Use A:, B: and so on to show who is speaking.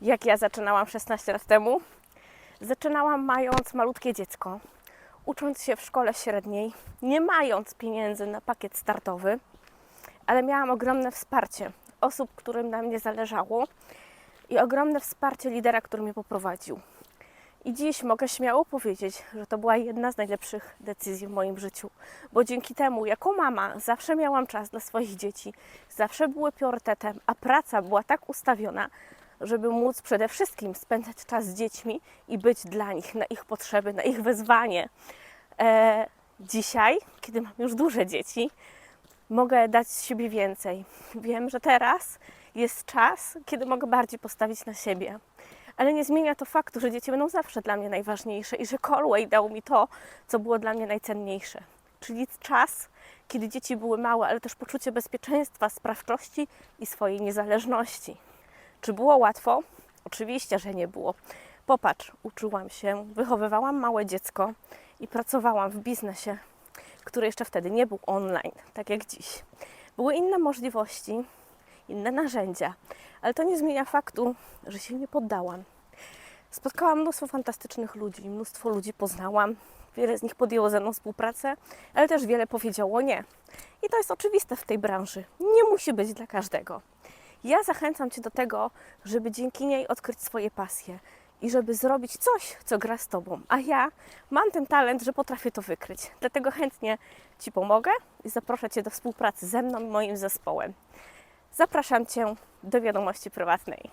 A: jak ja zaczynałam 16 lat temu. Zaczynałam mając malutkie dziecko, ucząc się w szkole średniej, nie mając pieniędzy na pakiet startowy, ale miałam ogromne wsparcie osób, którym na mnie zależało i ogromne wsparcie lidera, który mnie poprowadził. I dziś mogę śmiało powiedzieć, że to była jedna z najlepszych decyzji w moim życiu, bo dzięki temu, jako mama, zawsze miałam czas dla swoich dzieci, zawsze były priorytetem, a praca była tak ustawiona, żeby móc przede wszystkim spędzać czas z dziećmi i być dla nich, na ich potrzeby, na ich wezwanie. E, dzisiaj, kiedy mam już duże dzieci, mogę dać z siebie więcej. Wiem, że teraz jest czas, kiedy mogę bardziej postawić na siebie. Ale nie zmienia to faktu, że dzieci będą zawsze dla mnie najważniejsze i że Colway dał mi to, co było dla mnie najcenniejsze. Czyli czas, kiedy dzieci były małe, ale też poczucie bezpieczeństwa, sprawczości i swojej niezależności. Czy było łatwo? Oczywiście, że nie było. Popatrz, uczyłam się, wychowywałam małe dziecko i pracowałam w biznesie, który jeszcze wtedy nie był online, tak jak dziś. Były inne możliwości, inne narzędzia, ale to nie zmienia faktu, że się nie poddałam. Spotkałam mnóstwo fantastycznych ludzi, mnóstwo ludzi poznałam, wiele z nich podjęło ze mną współpracę, ale też wiele powiedziało nie. I to jest oczywiste w tej branży. Nie musi być dla każdego. Ja zachęcam Cię do tego, żeby dzięki niej odkryć swoje pasje i żeby zrobić coś, co gra z Tobą. A ja mam ten talent, że potrafię to wykryć. Dlatego chętnie Ci pomogę i zaproszę Cię do współpracy ze mną i moim zespołem. Zapraszam Cię do wiadomości prywatnej.